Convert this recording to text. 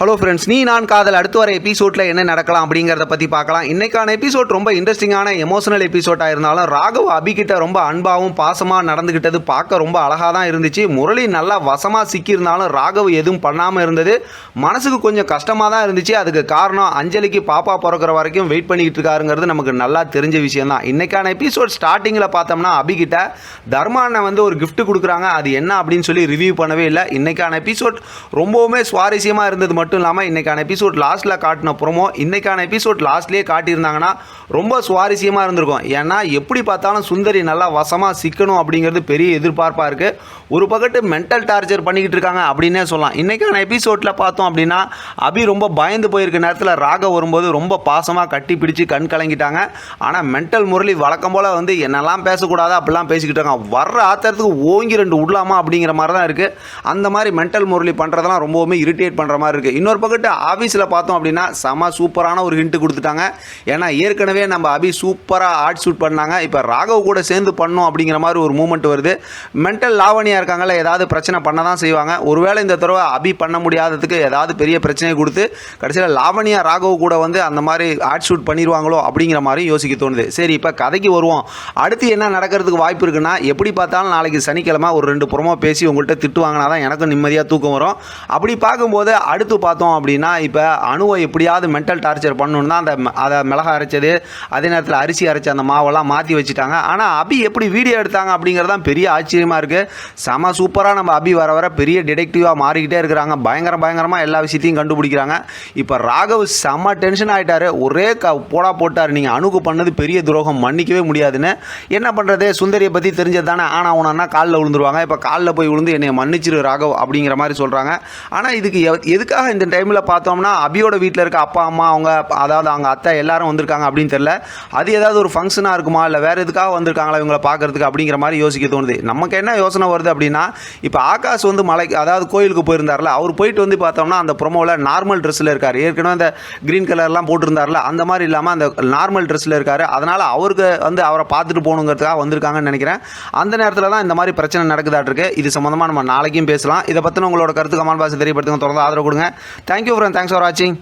Hello friends நீ நான் காதல் அடுத்து வர எபிசோடில் என்ன நடக்கலாம் அப்படிங்கிறத பற்றி பார்க்கலாம். இன்னைக்கான எபிசோட் ரொம்ப இன்ட்ரெஸ்டிங்கான எமோஷனல் எபிசோடாக இருந்தாலும் ராகவ் அபிகிட்ட ரொம்ப அன்பாகவும் பாசமாக நடந்துக்கிட்டது பார்க்க ரொம்ப அழகாக தான் இருந்துச்சு. முரளி நல்லா வசமாக சிக்கியிருந்தாலும் ராகவ் எதுவும் பண்ணாமல் இருந்தது. மனசுக்கு கொஞ்சம் கஷ்டமாக தான் இருந்துச்சு. அதுக்கு காரணம் அஞ்சலிக்கு பாப்பா பிறக்கிற வரைக்கும் வெயிட் பண்ணிக்கிட்டு இருக்காருங்கிறது நமக்கு நல்லா தெரிஞ்ச விஷயம் தான். இன்னைக்கான எபிசோட் ஸ்டார்டிங்கில் பார்த்தோம்னா அபிகிட்ட தர்மான வந்து ஒரு கிஃப்ட் கொடுக்குறாங்க. அது என்ன அப்படின்னு சொல்லி ரிவ்யூ பண்ணவே இல்லை. இன்னைக்கான எபிசோட் ரொம்பவுமே சுவாரஸ்யமாக இருந்தது மட்டும் மட்டும் இல்லாமல் இன்றைக்கான எபிசோட் லாஸ்ட்டில் காட்டின ப்ரோமோ இன்னைக்கான எபிசோட் லாஸ்ட்லேயே காட்டியிருந்தாங்கன்னா ரொம்ப சுவாரஸ்யமாக இருந்திருக்கும். ஏன்னா எப்படி பார்த்தாலும் சுந்தரி நல்லா வசமாக சிக்கணும் அப்படிங்கிறது பெரிய எதிர்பார்ப்பாக இருக்குது ஒரு பக்கத்து மென்டல் டார்ச்சர் பண்ணிக்கிட்டு இருக்காங்க அப்படின்னே சொல்லலாம். இன்றைக்கான எபிசோட்டில் பார்த்தோம் அப்படின்னா அபி ரொம்ப பயந்து போயிருக்க நேரத்தில் ராக வரும்போது ரொம்ப பாசமாக கட்டி பிடிச்சி கண் கலங்கிட்டாங்க. ஆனால் மென்டல் முரளி வழக்கம் போல் வந்து என்னெல்லாம் பேசக்கூடாது அப்படிலாம் பேசிக்கிட்டு இருக்காங்க வர்ற ஆத்திரத்துக்கு ஓங்கி ரெண்டு விடலாமா அப்படிங்கிற மாதிரி தான் இருக்குது அந்த மாதிரி மென்டல் முரளி பண்ணுறதெல்லாம் ரொம்பவுமே இரிட்டேட் பண்ணுற மாதிரி இருக்குது இன்னொரு பக்கத்து ஆஃபீஸில் பார்த்தோம் அப்படின்னா செம சூப்பரான ஒரு ஹிண்ட்டு கொடுத்துட்டாங்க. ஏன்னா ஏற்கனவே நம்ம அபி சூப்பராக ஆர்ட் ஷூட் பண்ணாங்க. இப்போ ராகவ் கூட சேர்ந்து பண்ணோம் அப்படிங்கிற மாதிரி ஒரு மூமெண்ட் வருது. மென்டல் லாவணியாக இருக்காங்கல்ல ஏதாவது பிரச்சனை பண்ண தான் செய்வாங்க. ஒருவேளை இந்த தடவை அபி பண்ண முடியாததுக்கு ஏதாவது பெரிய பிரச்சனையை கொடுத்து கடைசியில் லாவணியா ராகவ் கூட வந்து அந்த மாதிரி ஆர்ட் ஷூட் பண்ணிடுவாங்களோ அப்படிங்கிற மாதிரி யோசிக்க தோணுது. சரி இப்போ கதைக்கு வருவோம். அடுத்து என்ன நடக்கிறதுக்கு வாய்ப்பு இருக்குன்னா எப்படி பார்த்தாலும் நாளைக்கு சனிக்கிழமை ஒரு ரெண்டு புறமா பேசி உங்கள்கிட்ட திட்டு வாங்கினா தான் எனக்கும் நிம்மதியாக தூக்கம் வரும். அப்படி பார்க்கும்போது அடுத்து பார்த்தோம் அப்படின்னா இப்போ அணுவை எப்படியாவது மென்டல் டார்ச்சர் பண்ணணும்னு தான் அந்த அதை மிளகா அரைச்சது அதே நேரத்தில் அரிசி அரைச்ச அந்த மாவெல்லாம் மாற்றி வச்சுட்டாங்க. ஆனால் அபி எப்படி வீடியோ எடுத்தாங்க அப்படிங்கிறது தான் பெரிய ஆச்சரியமாக இருக்குது செம சூப்பராக நம்ம அபி வர வர பெரிய டிடெக்டிவாக மாறிக்கிட்டே இருக்கிறாங்க. பயங்கர பயங்கரமாக எல்லா விஷயத்தையும் கண்டுபிடிக்கிறாங்க. இப்போ ராகவ் செம டென்ஷன் ஆகிட்டாரு ஒரே க போடா போட்டார். நீங்கள் அணுக்கு பண்ணது பெரிய துரோகம். மன்னிக்கவே முடியாதுன்னு. என்ன பண்ணுறது சுந்தரியை பற்றி தெரிஞ்சது தானே. ஆனால் உனன்னா காலில் விழுந்துருவாங்க. இப்போ காலில் போய் விழுந்து என்னை மன்னிச்சிரு ராகவ் அப்படிங்கிற மாதிரி சொல்கிறாங்க ஆனால் இதுக்கு எதுக்காக இந்த டைமில் பார்த்தோம்னா அபியோட வீட்டில் இருக்க அப்பா அம்மா அவங்க அதாவது அவங்க அத்தை எல்லாரும் வந்திருக்காங்க அப்படின்னு தெரியல. அது ஏதாவது ஒரு ஃபங்க்ஷனாக இருக்குமா? இல்லை வேறு எதுக்காக வந்திருக்காங்களா இவங்களை பார்க்குறதுக்கு அப்படிங்கிற மாதிரி யோசிக்க தோணுது. நமக்கு என்ன யோசனை வருது அப்படின்னா இப்போ ஆகாஷ் வந்து மலைக்கு அதாவது கோயிலுக்கு போயிருந்தார்ல அவர் போயிட்டு வந்து பார்த்தோம்னா அந்த ப்ரொமோவில் நார்மல் ட்ரெஸ்ஸில் இருக்கார். ஏற்கனவே அந்த க்ரீன் கலர்லாம் போட்டிருந்தார்ல அந்த மாதிரி இல்லாமல் அந்த நார்மல் ட்ரெஸ்ஸில் இருக்கார். அதனால் அவருக்கு வந்து அவரை பார்த்துட்டு போகணுங்கிறதுக்காக வந்திருக்காங்கன்னு நினைக்கிறேன். அந்த நேரத்தில் தான் இந்த மாதிரி பிரச்சனை நடக்குதாட்டிருக்கு. இது சம்மந்தமாக நம்ம நாளைக்கும் பேசலாம். இதை பற்றின உங்களோட கருத்து கமால் பாசி தெரியப்படுத்துங்க. தொடர்ந்து ஆதரவு கொடுங்க. தேங்க்யூ ஃப்ரெண்ட் தேங்க்ஸ் ஃபார் வாட்சிங்